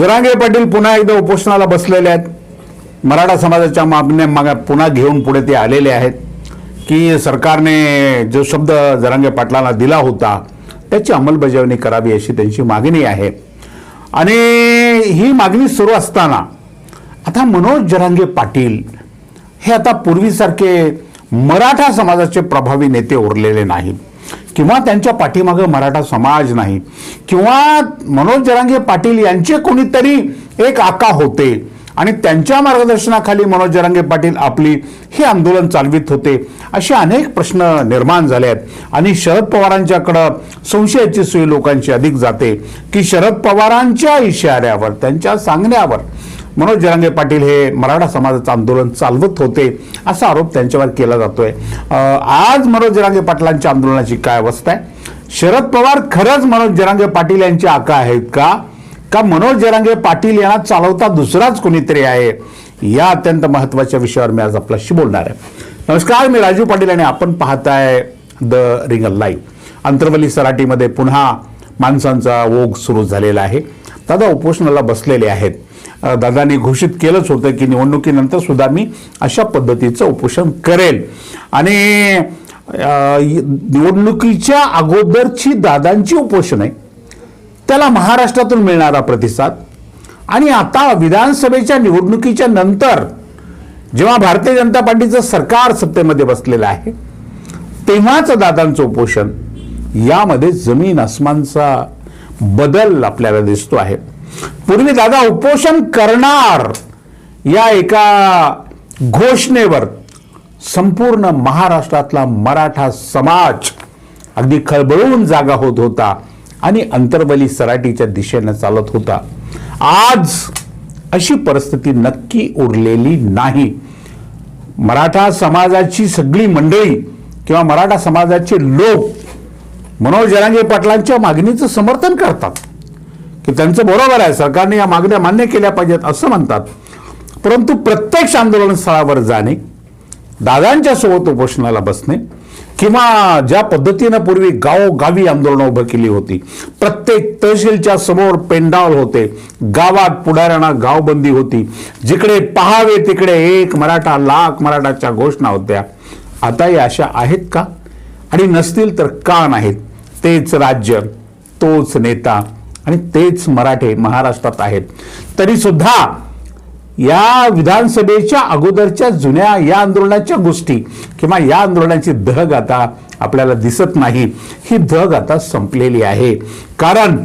जरांगे पाटील पुन्हा एकदा उपोषणाला बसलेले आहेत. मराठा समाजाच्या मागण्या माग पुन्हा घेऊन पुढे ते आलेले आहेत. की सरकारने जो शब्द जरांगे पाटलांना दिला होता त्याची अंमलबजावणी करावी अशी त्यांची मागणी आहे. आणि ही मागणी सुरू असताना आता मनोज जरांगे पाटील हे आता पूर्वीसारखे मराठा समाजाचे प्रभावी नेते उरलेले नाहीत. किंवा त्यांच्या पाठीमागं मराठा समाज नाही किंवा मनोज जरांगे पाटील यांचे कोणीतरी एक आका होते आणि त्यांच्या मार्गदर्शनाखाली मनोज जरांगे पाटील आपली हे आंदोलन चालवित होते असे अनेक प्रश्न निर्माण झाले आहेत आणि शरद पवारांच्याकडं संशयाची सुई लोकांची अधिक जाते की शरद पवारांच्या इशाऱ्यावर त्यांच्या सांगण्यावर मनोज जरांगे पाटील हे मराठा समाजाचं आंदोलन चालवत होते असा आरोप त्यांच्यावर केला जातोय. आज मनोज जरांगे पाटलांच्या आंदोलनाची काय अवस्था आहे? शरद पवार खरंच मनोज जरांगे पाटील यांचे आका आहेत का? का मनोज जरांगे पाटील यांना चालवता दुसराच कोणीतरी आहे? या अत्यंत महत्त्वाच्या विषयावर मी आज आपल्याशी बोलणार आहे. नमस्कार मी राजू पाटील आणि आपण पाहताय द रिंगल लाईव्ह. अंतर्वली सराटीमध्ये पुन्हा माणसांचा ओघ सुरू झालेला आहे. दादा उपोषणाला बसलेले आहेत. दादांनी घोषित केलंच होतं की निवडणुकीनंतर सुद्धा मी अशा पद्धतीचं उपोषण करेल. आणि निवडणुकीच्या अगोदरची दादांची उपोषण आहे. त्याला महाराष्ट्रातून मिळणारा प्रतिसाद. आणि आता विधानसभेच्या निवडणुकीच्या नंतर जेव्हा भारतीय जनता पार्टीचं सरकार सत्तेमध्ये बसलेलं आहे तेव्हाच दादांचं उपोषण यामध्ये जमीन आसमानचा बदल आपल्याला दिसतो आहे. पूर्वी दादा उपोषण करणार या एका घोषणेवर संपूर्ण महाराष्ट्रातला मराठा समाज अगदी खळबळून जागा होत होता आणि अंतर्बली सराटीच्या दिशेनं चालत होता. आज अशी परिस्थिती नक्की उरलेली नाही. मराठा समाजाची सगळी मंडळी किंवा मराठा समाजाचे लोक मनोज जरांगे पाटलांच्या मागणीचं समर्थन करतात. की त्यांचं बरोबर आहे सरकारने या मागण्या मान्य केल्या पाहिजेत असं म्हणतात. परंतु प्रत्यक्ष आंदोलन स्थळावर जाणे दादांच्या सोबत उपोषणाला बसणे किंवा ज्या पद्धतीनं पूर्वी गावोगावी आंदोलनं उभं केली होती प्रत्येक तहसीलच्या समोर पेंडाल होते गावात पुढाऱ्यांना गावबंदी होती जिकडे पहावे तिकडे एक मराठा लाख मराठाच्या घोषणा होत्या. आता या अशा आहेत का? आणि नसतील तर का नाहीत? तेच राज्य तोच नेता आणि तेच मराठे महाराष्ट्रात आहेत. तरी सुद्धा या विधानसभेच्या अगोदरच्या जुन्या या आंदोलनाच्या गोष्टी किंवा या आंदोलनाची धग आता आपल्याला दिसत नाही ही धग आता संपलेली आहे. कारण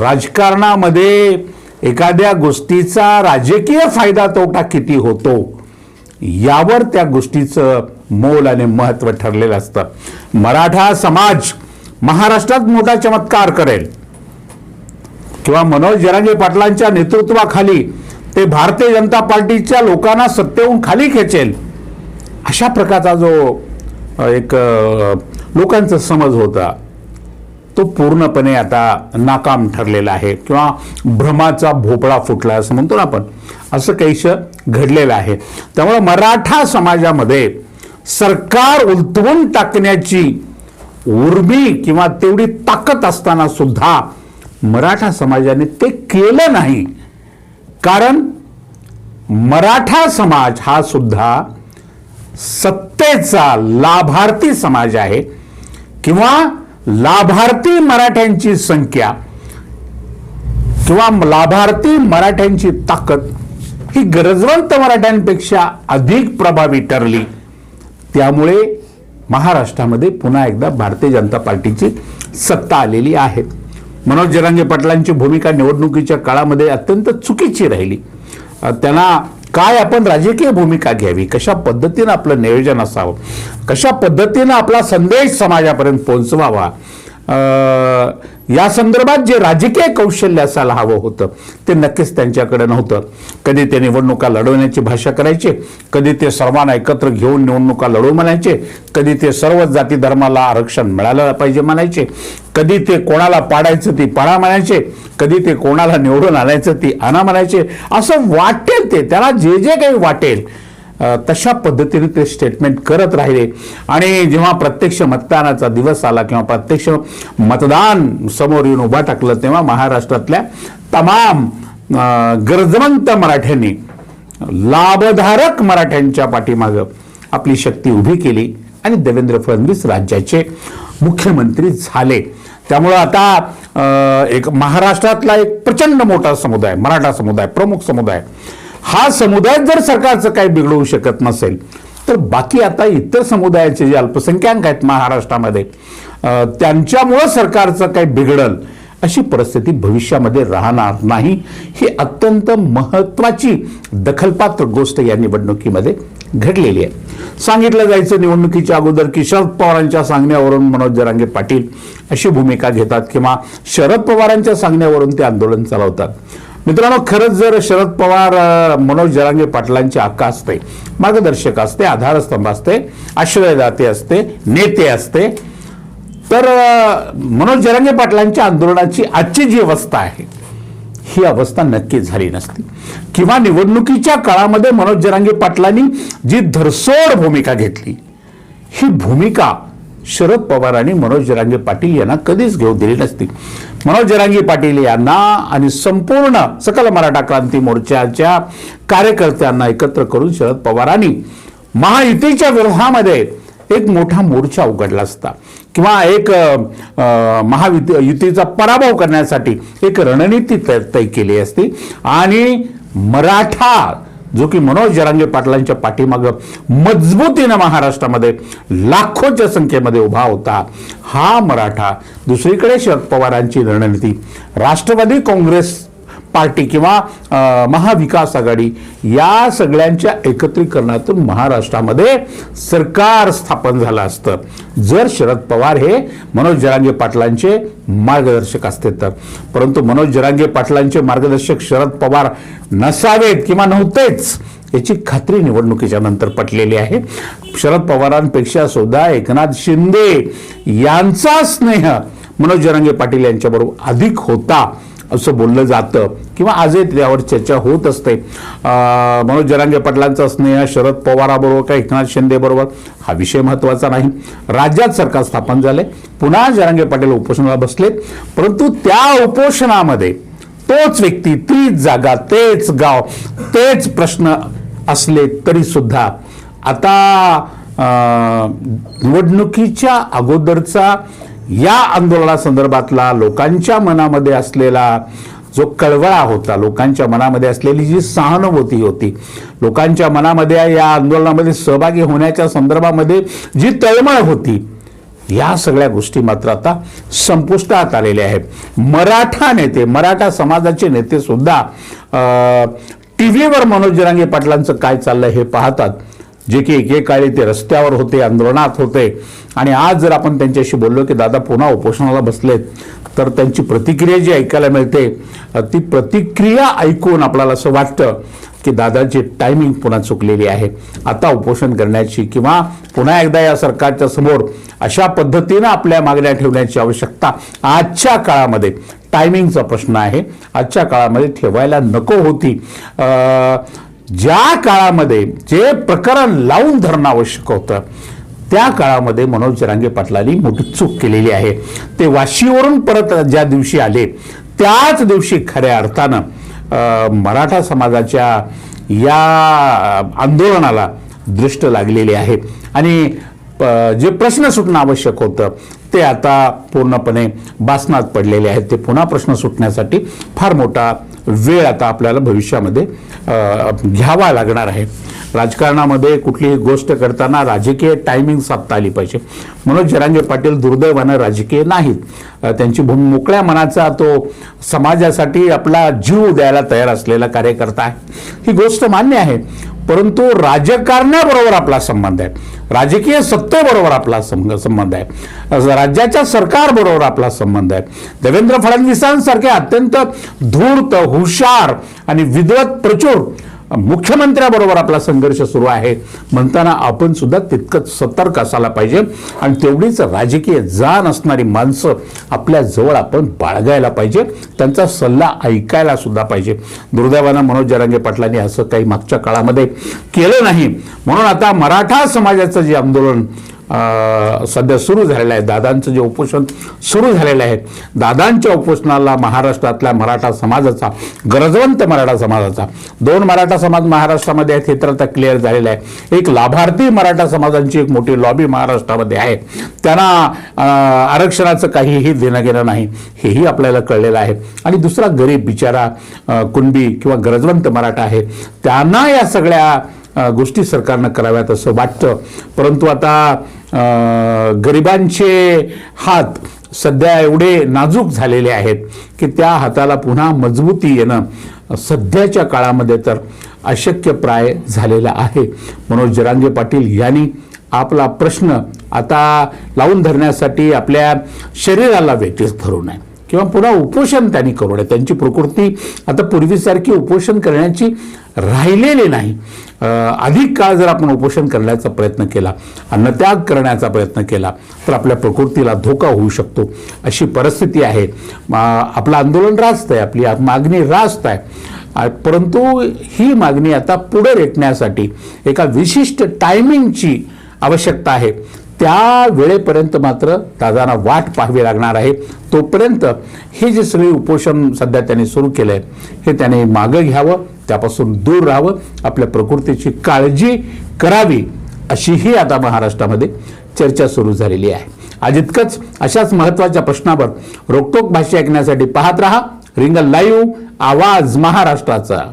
राजकारणामध्ये एखाद्या गोष्टीचा राजकीय फायदा तोटा किती होतो यावर त्या गोष्टीचं मोल आणि महत्त्व ठरलेलं असतं. मराठा समाज महाराष्ट्रात मोठा चमत्कार करेल. किंवा मनोज जरांगे पाटलांच्या नेतृत्वाखाली ते भारतीय जनता पार्टीच्या लोकांना सत्तेहून खाली खेचेल अशा प्रकारचा जो एक लोकांचा समज होता तो पूर्णपणे आता नाकाम ठरलेला आहे. किंवा भ्रमाचा भोपळा फुटला असं म्हणतो ना आपण असं काहीसं घडलेलं आहे. त्यामुळे मराठा समाजामध्ये सरकार उलटवून टाकण्याची उर्मी किंवा तेवढी ताकद असताना सुद्धा मराठा समाजाने ते केलं नाही. कारण मराठा समाज हा सुद्धा सत्तेचा लाभार्थी समाज आहे किंवा लाभार्थी मराठ्यांची संख्या किंवा लाभार्थी मराठ्यांची ताकद ही गरजवंत मराठ्यांपेक्षा अधिक प्रभावी ठरली. त्यामुळे महाराष्ट्रामध्ये पुन्हा एकदा भारतीय जनता पार्टीची सत्ता आलेली आहे. मनोज जरांगे पाटलांची भूमिका निवडणुकीच्या काळामध्ये अत्यंत चुकीची राहिली. त्यांना काय आपण राजकीय भूमिका घ्यावी? कशा पद्धतीनं आपलं नियोजन असावं? कशा पद्धतीनं आपला संदेश समाजापर्यंत पोहोचवावा? या संदर्भात जे राजकीय कौशल्य असायला हवं होतं ते नक्कीच त्यांच्याकडे नव्हतं. कधी ते निवडणुका लढवण्याची भाषा करायचे कधी ते सर्वांना एकत्र घेऊन निवडणुका लढवू म्हणायचे कधी ते सर्व जाती धर्माला आरक्षण मिळालं पाहिजे म्हणायचे कधी ते कोणाला पाडायचं ती पाडा म्हणायचे कधी ते कोणाला निवडून आणायचं ती आणा म्हणायचे असं वाटेल ते. त्याला जे जे काही वाटेल तशा पद्धतीने ते स्टेटमेंट करत राहिले. आणि जेव्हा प्रत्यक्ष मतदानाचा दिवस आला किंवा प्रत्यक्ष मतदान समोर येऊन उभा टाकलं तेव्हा महाराष्ट्रातल्या तमाम गरजवंत मराठ्यांनी लाभधारक मराठ्यांच्या पाठीमागं आपली शक्ती उभी केली आणि देवेंद्र फडणवीस राज्याचे मुख्यमंत्री झाले. त्यामुळं आता एक महाराष्ट्रातला एक प्रचंड मोठा समुदाय मराठा समुदाय प्रमुख समुदाय हा समुदाय जर सरकारचं काही बिघडवू शकत नसेल तर बाकी आता इतर समुदायाचे जे अल्पसंख्याक आहेत महाराष्ट्रामध्ये त्यांच्यामुळं सरकारचं काही बिघडल अशी परिस्थिती भविष्यामध्ये राहणार नाही. ही अत्यंत महत्वाची दखलपात्र गोष्ट या निवडणुकीमध्ये घडलेली आहे. सांगितलं जायचं निवडणुकीच्या अगोदर की शरद पवारांच्या सांगण्यावरून मनोज जरांगे पाटील अशी भूमिका घेतात किंवा शरद पवारांच्या सांगण्यावरून ते आंदोलन चालवतात. मित्रांनो खरंच जर शरद पवार मनोज जरांगे पाटलांची हक्का असते मार्गदर्शक असते आधारस्तंभ असते आश्रयदाते असते नेते असते तर मनोज जरांगे पाटलांच्या आंदोलनाची आजची जी अवस्था आहे ही अवस्था नक्कीच झाली नसती. किंवा निवडणुकीच्या काळामध्ये मनोज जरांगे पाटलांनी जी धरसोड भूमिका घेतली ही भूमिका शरद पवार आणि मनोज जरांगे पाटील यांना कधीच घेऊ दिली नसती. मनोज जरांगी पाटील यांना आणि संपूर्ण सकल मराठा क्रांती मोर्चाच्या कार्यकर्त्यांना एकत्र करून शरद पवारांनी महायुतीच्या विरोधामध्ये एक मोठा मोर्चा उघडला असता किंवा एक महायुतीचा युतीचा पराभव करण्यासाठी एक रणनीती तय केली असती. आणि मराठा जो की मनोज जरांगे पाटलांच्या पाठीमागं मजबूतीनं महाराष्ट्रामध्ये लाखोच्या संख्येमध्ये उभा होता. हा मराठा दुसरीकडे शरद पवारांची रणनीती. राष्ट्रवादी काँग्रेस पार्टी किंवा महाविकास आघाडी या सगळ्यांच्या एकत्रीकरणातून महाराष्ट्रामध्ये सरकार स्थापन झालं असतं. जर शरद पवार हे मनोज जरांगे पाटलांचे मार्गदर्शक असते तर. परंतु मनोज जरांगे पाटलांचे मार्गदर्शक शरद पवार नसावेत किंवा नव्हतेच याची खात्री निवडणुकीच्या नंतर पटलेली आहे. शरद पवारांपेक्षा सुद्धा एकनाथ शिंदे यांचा स्नेह मनोज जरांगे पाटील यांच्याबरोबर अधिक होता. असं बोललं जातं. किंवा आजही त्यावर चर्चा होत असते. मनोज जरांगे पाटलांचा स्नेह शरद पवाराबरोबर का एकनाथ शिंदेबरोबर हा विषय महत्त्वाचा नाही. राज्यात सरकार स्थापन झाले. पुन्हा जरांगे पाटील उपोषणाला बसलेत. परंतु त्या उपोषणामध्ये तोच व्यक्ती तीच जागा तेच गाव तेच प्रश्न असले तरी सुद्धा आता निवडणुकीच्या अगोदरचा या आंदोलनासंदर्भातला लोकांच्या मनामध्ये असलेला जो कळवळा होता लोकांच्या मनामध्ये असलेली जी सहानुभूती होती लोकांच्या मनामध्ये या आंदोलनामध्ये सहभागी होण्याच्या संदर्भामध्ये जी तळमळ होती या सगळ्या गोष्टी मात्र आता संपुष्टात आलेल्या आहेत. मराठा नेते मराठा समाजाचे नेते सुद्धा टी व्हीवर मनोज जरांगे पाटलांचं काय चाललं हे पाहतात. जे की एकेकाळी ते रस्त्यावर होते आंदोलनात होते. आणि आज जर आपण त्यांच्याशी बोललो की दादा पुन्हा उपोषणाला बसलेत तर त्यांची प्रतिक्रिया जी ऐकायला मिळते ती प्रतिक्रिया ऐकून आपल्याला असं वाटतं की दादाची टायमिंग पुन्हा चुकलेली आहे. आता उपोषण करण्याची किंवा पुन्हा एकदा या सरकारच्या समोर अशा पद्धतीनं आपल्या मागण्या ठेवण्याची आवश्यकता आजच्या काळामध्ये टायमिंगचा प्रश्न आहे. आजच्या काळामध्ये ठेवायला नको होती. ज्या काळामध्ये जे प्रकरण लावून धरणं आवश्यक होतं त्या काळामध्ये मनोज जरांगे पाटलांनी मोठी चूक केलेली आहे. ते वाशीवरून परत ज्या दिवशी आले त्याच दिवशी खऱ्या अर्थानं मराठा समाजाच्या या आंदोलनाला दृष्ट लागलेली आहे. आणि जे प्रश्न सुटणं आवश्यक होतं ते आता पूर्णपणे बासनात पडलेले आहेत. ते पुन्हा प्रश्न सुटण्यासाठी फार मोठा वेळ आता आपल्याला भविष्यामध्ये घ्यावा लागणार आहे. राजकारणामध्ये कुठलीही गोष्ट करताना राजकीय टायमिंग साधता आली पाहिजे. मनोज जरांगे पाटील दुर्दैवानं राजकीय नाहीत. त्यांची भूमी मोकळ्या मनाचा तो समाजासाठी आपला जीव द्यायला तयार असलेला कार्यकर्ता आहे. ही गोष्ट मान्य आहे. परंतु राजकारणाबरोबर आपला संबंध आहे. राजकीय सत्तेबरोबर आपला संबंध आहे. राज्याच्या सरकारबरोबर आपला संबंध आहे. देवेंद्र फडणवीसांसारखे अत्यंत धूर्त हुशार आणि विद्वत प्रचूर मुख्यमंत्र्याबरोबर आपला संघर्ष सुरू आहे. म्हणताना आपण सुद्धा तितकंच सतर्क असायला पाहिजे. आणि तेवढीच राजकीय जाण असणारी माणसं आपल्या जवळ आपण बाळगायला पाहिजे. त्यांचा सल्ला ऐकायला सुद्धा पाहिजे. दुर्दैवानं मनोज जरांगे पाटलांनी असं काही मागच्या काळामध्ये केलं नाही. म्हणून आता मराठा समाजाचं जे आंदोलन सध्या सुरू झालेलं आहे. दादांचं जे उपोषण सुरू झालेलं आहे दादांच्या उपोषणाला महाराष्ट्रातल्या मराठा समाजाचा गरजवंत मराठा समाजाचा दोन मराठा समाज महाराष्ट्रामध्ये आहेत हे तर आता क्लिअर झालेलं आहे. एक लाभार्थी मराठा समाजांची एक मोठी लॉबी महाराष्ट्रामध्ये आहे. त्यांना आरक्षणाचं काहीही देणं घेणं नाही हेही आपल्याला कळलेलं आहे. आणि दुसरा गरीब बिचारा कुणबी किंवा गरजवंत मराठा आहे त्यांना या सगळ्या गोष्टी सरकारनं कराव्यात असं वाटतं. परंतु आता गरिबांचे हात सध्या एवढे नाजूक झालेले आहेत की त्या हाताला पुन्हा मजबूती येणं सध्याच्या काळामध्ये तर अशक्यप्राय झालेलं आहे. मनोज जरांगे पाटील यांनी आपला प्रश्न आता लावून धरण्यासाठी आपल्या शरीराला वेटीस धरू नये. किंवा पुन्हा उपोषण त्यांनी करू नये. त्यांची प्रकृती आता पूर्वीसारखी उपोषण करण्याची राहिलेली नाही. अधिक काळ जर आपण उपोषण करण्याचा प्रयत्न केला अन्नत्याग करण्याचा प्रयत्न केला तर आपल्या प्रकृतीला धोका होऊ शकतो. अशी परिस्थिती आहे. आपलं आंदोलन रास्त आहे आपली मागणी रास्त आहे. परंतु ही मागणी आता पुढे रेटण्यासाठी एका विशिष्ट टायमिंगची आवश्यकता आहे. त्या वेळेपर्यंत मात्र दादांना वाट पाहावी लागणार आहे. तोपर्यंत हे जे सगळे उपोषण सध्या त्यांनी सुरू केलं आहे हे त्याने मागं घ्यावं त्यापासून दूर राहावं आपल्या प्रकृतीची काळजी करावी अशीही आता महाराष्ट्रामध्ये चर्चा सुरू झालेली आहे. आज इतकंच अशाच महत्त्वाच्या प्रश्नावर रोकटोक भाषा ऐकण्यासाठी पाहत रहा रिंगल लाईव्ह आवाज महाराष्ट्राचा.